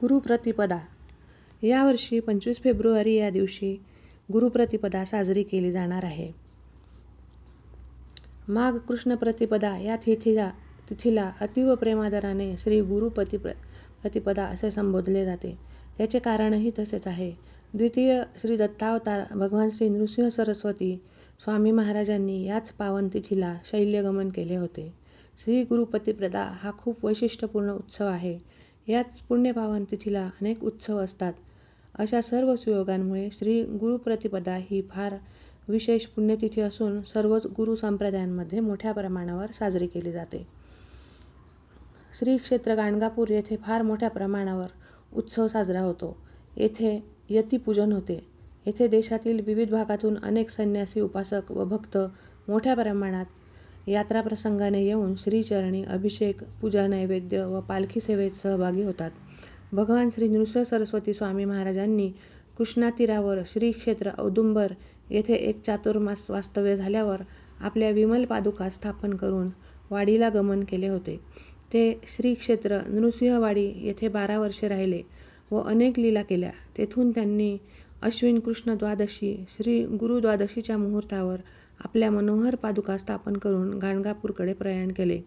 गुरुप्रतिपदा. यावर्षी पंचवीस फेब्रुवारी या दिवशी गुरुप्रतिपदा साजरी केली जाणार आहे. माघ कृष्ण प्रतिपदा या तिथीला तिथीला अतीव प्रेमादराने श्री गुरुपती प्र प्रतिपदा असे संबोधले जाते. याचे कारणही तसेच आहे. द्वितीय श्री दत्तावतार भगवान श्री नृसिंह सरस्वती स्वामी महाराजांनी याच पावन तिथीला शैल्यगमन केले होते. श्री गुरुपतिप्रदा हा खूप वैशिष्ट्यपूर्ण उत्सव आहे. याच पुण्यपावन तिथीला अनेक उत्सव असतात. अशा सर्व सुयोगांमुळे श्री गुरुप्रतिपदा ही फार विशेष पुण्यतिथी असून सर्वच गुरु संप्रदायांमध्ये मोठ्या प्रमाणावर साजरी केली जाते. श्री क्षेत्र गाणगापूर येथे फार मोठ्या प्रमाणावर उत्सव साजरा होतो. येथे यतिपूजन होते. येथे देशातील विविध भागातून अनेक संन्यासी उपासक व भक्त मोठ्या प्रमाणात यात्रा प्रसंगाने येऊन श्रीचरणी अभिषेक पूजा नैवेद्य व पालखी सेवेत सहभागी होतात. भगवान श्री नृसिंह सरस्वती स्वामी महाराजांनी कृष्णा तीरावर श्री क्षेत्र औदुंबर येथे एक चातुर्मास वास्तव्य झाल्यावर आपल्या विमल पादुका स्थापन करून वाडीला गमन केले होते. ते श्री क्षेत्र नृसिंहवाडी येथे बारा वर्षे राहिले व अनेक लीला केल्या. तेथून त्यांनी अश्विन कृष्ण द्वादशी श्री गुरुद्वादशीच्या मुहूर्तावर आपल्या मनोहर पादुका स्थापन करून गाणगापूरकडे प्रयाण केले.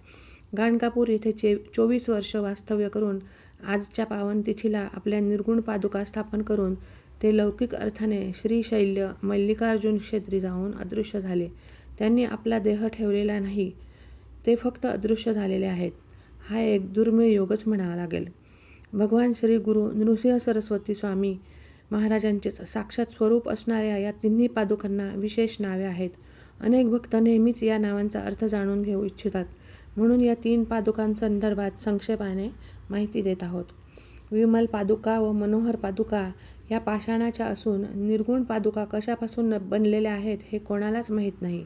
गाणगापूर येथे चे चोवीस वर्ष वास्तव्य करून आजच्या पावन तिथीला आपल्या निर्गुण पादुका स्थापन करून ते लौकिक अर्थाने श्रीशैल्य मल्लिकार्जुन क्षेत्री जाऊन अदृश्य झाले. त्यांनी आपला देह ठेवलेला नाही ते फक्त अदृश्य झालेले आहेत. हा एक दुर्मिळ योगच म्हणावा लागेल. भगवान श्री गुरु नृसिंह सरस्वती स्वामी महाराजांचेच साक्षात स्वरूप असणाऱ्या या तिन्ही पादुकांना विशेष नावे आहेत. अनेक भक्त नेहमीच या नावांचा अर्थ जाणून घेऊ इच्छितात. म्हणून या तीन पादुकांसंदर्भात संक्षेपाने माहिती देत आहोत. विमल पादुका व मनोहर पादुका या पाषाणाच्या असून निर्गुण पादुका कशापासून बनलेल्या आहेत हे कोणालाच माहीत नाही.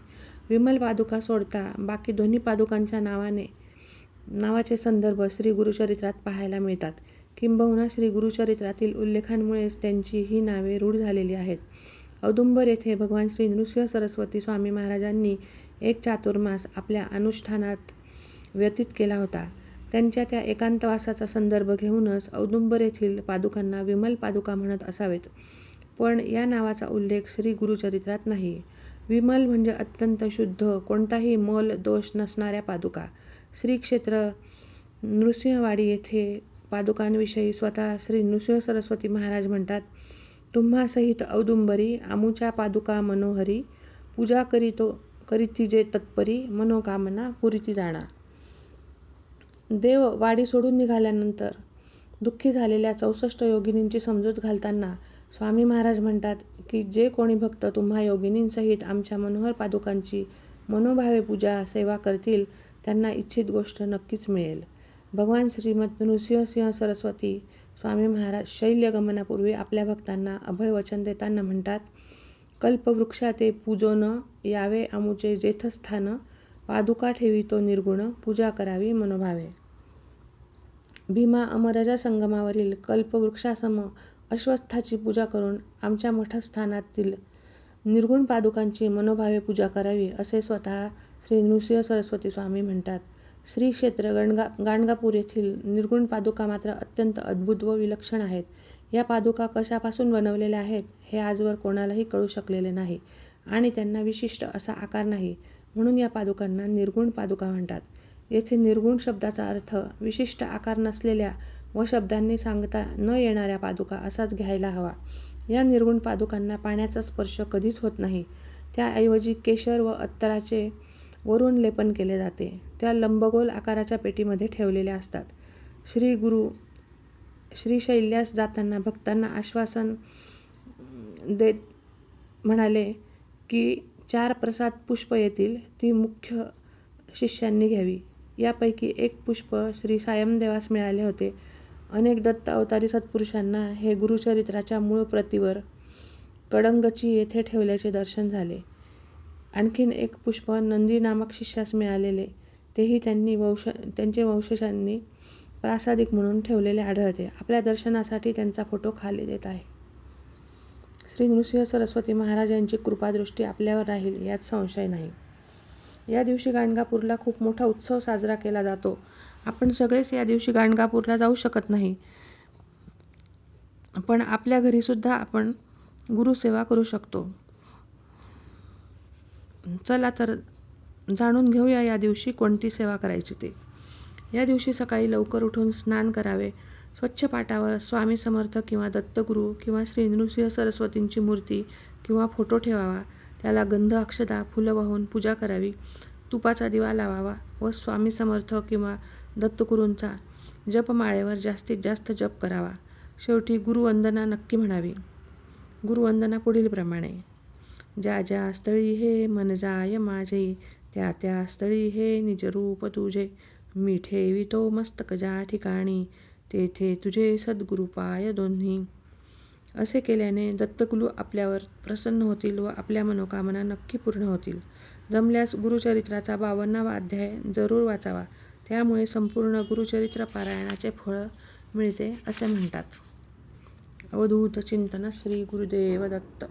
विमल पादुका सोडता बाकी दोन्ही पादुकांच्या नावाने नावाचे संदर्भ श्री गुरुचरित्रात पाहायला मिळतात. किंबहुना श्री गुरुचरित्रातील उल्लेखांमुळेच त्यांची ही नावे रूढ झालेली आहेत. औदुंबर येथे भगवान श्री नृसिंह सरस्वती स्वामी महाराजांनी एक चातुर्मास आपल्या अनुष्ठानात व्यतीत केला होता. त्यांच्या त्या एकांतवासाचा संदर्भ घेऊनच औदुंबर येथील पादुकांना विमल पादुका म्हणत असावेत. पण या नावाचा उल्लेख श्री गुरुचरित्रात नाही. विमल म्हणजे अत्यंत शुद्ध कोणताही मल दोष नसणाऱ्या पादुका. श्रीक्षेत्र नृसिंहवाडी येथे पादुकांविषयी स्वतः श्री नृसिंह सरस्वती महाराज म्हणतात तुम्हासहित औदुंबरी आमुच्या पादुका मनोहरी पूजा करीतो करीती जे तत्परी मनोकामना पुरीती जाणा. देव वाडी सोडून निघाल्यानंतर दुःखी झालेल्या चौसष्ट योगिनींची समजूत घालताना स्वामी महाराज म्हणतात की जे कोणी भक्त तुम्हा योगिनींसहित आमच्या मनोहर पादुकांची मनोभावे पूजा सेवा करतील त्यांना इच्छित गोष्ट नक्कीच मिळेल. भगवान श्रीमद नृसिंहसिंह सरस्वती स्वामी महाराज शैल्यगमनापूर्वी आपल्या भक्तांना अभय वचन देताना म्हणतात कल्पवृक्षा ते पूजोन यावे आमुचे जेथस्थान पादुका ठेवितो निर्गुण पूजा करावी मनोभावे. भीमा अमरजा संगमावरील कल्पवृक्षासम अश्वत्थाची पूजा करून आमच्या मठस्थानातील निर्गुण पादुकांची मनोभावे पूजा करावी असे स्वतः श्री नृसिंह सरस्वती स्वामी म्हणतात. श्री क्षेत्र गणगा गाणगापूर येथील निर्गुण पादुका मात्र अत्यंत अद्भुत व विलक्षण आहेत. या पादुका कशापासून बनवलेल्या आहेत हे आजवर कोणालाही कळू शकलेले नाही आणि त्यांना विशिष्ट असा आकार नाही म्हणून या पादुकांना निर्गुण पादुका म्हणतात. येथे निर्गुण शब्दाचा अर्थ विशिष्ट आकार नसलेल्या व शब्दांनी सांगता न येणाऱ्या पादुका असाच घ्यायला हवा. या निर्गुण पादुकांना पाण्याचा स्पर्श कधीच होत नाही. त्याऐवजी केशर व अत्तराचे वरून लेपन केले जाते. त्या लंबगोल आकाराच्या पेटीमध्ये ठेवलेल्या असतात. श्री गुरु श्रीशैल्यास जाताना भक्तांना आश्वासन देत म्हणाले की चार प्रसाद पुष्प येतील ती मुख्य शिष्यांनी घ्यावी. यापैकी एक पुष्प श्री सायमदेवास मिळाले होते. अनेक दत्त अवतारी सत्पुरुषांना हे गुरुचरित्राच्या मूळ प्रतीवर कडंगची येथे ठेवल्याचे दर्शन झाले. आणखीन एक पुष्प नंदी नामक शिष्यास मिळालेले. तेही त्यांनी वंश त्यांचे वंशजांनी प्रासादिक म्हणून ठेवलेले आढळते. आपल्या दर्शनासाठी त्यांचा फोटो खाली देत आहे. श्री नृसिंह सरस्वती महाराज यांची कृपादृष्टी आपल्यावर राहील यात संशय नाही. या दिवशी गाणगापूरला खूप मोठा उत्सव साजरा केला जातो. आपण सगळेच या दिवशी गाणगापूरला जाऊ शकत नाही. पण आपल्या घरीसुद्धा आपण गुरुसेवा करू शकतो. चला तर जाणून घेऊया या दिवशी कोणती सेवा करायची ते. या दिवशी सकाळी लवकर उठून स्नान करावे. स्वच्छ पाटावर स्वामी समर्थ किंवा दत्तगुरू किंवा श्री नृसिंह सरस्वतींची मूर्ती किंवा फोटो ठेवावा. त्याला गंध अक्षदा फुलं वाहून पूजा करावी. तुपाचा दिवा लावावा व स्वामी समर्थ किंवा दत्तगुरूंचा जपमाळेवर जास्तीत जास्त जप करावा. शेवटी गुरुवंदना नक्की म्हणावी. गुरुवंदना पुढीलप्रमाणे. ज्या ज्या स्थळी हे मन जाय माझे. त्या त्या स्थळी हे निजरूप तुझे. मी ठेवितो मस्तक ज्या ठिकाणी. तेथे तुझे सद्गुरु पाय दोन्ही. असे केल्याने दत्तगुरू आपल्यावर प्रसन्न होतील व आपल्या मनोकामना नक्की पूर्ण होतील. जमल्यास गुरुचरित्राचा बावन्नावा अध्याय जरूर वाचावा. त्यामुळे संपूर्ण गुरुचरित्र पारायणाचे फळ मिळते असे म्हणतात. अवधूत चिंतन श्री गुरुदेव दत्त.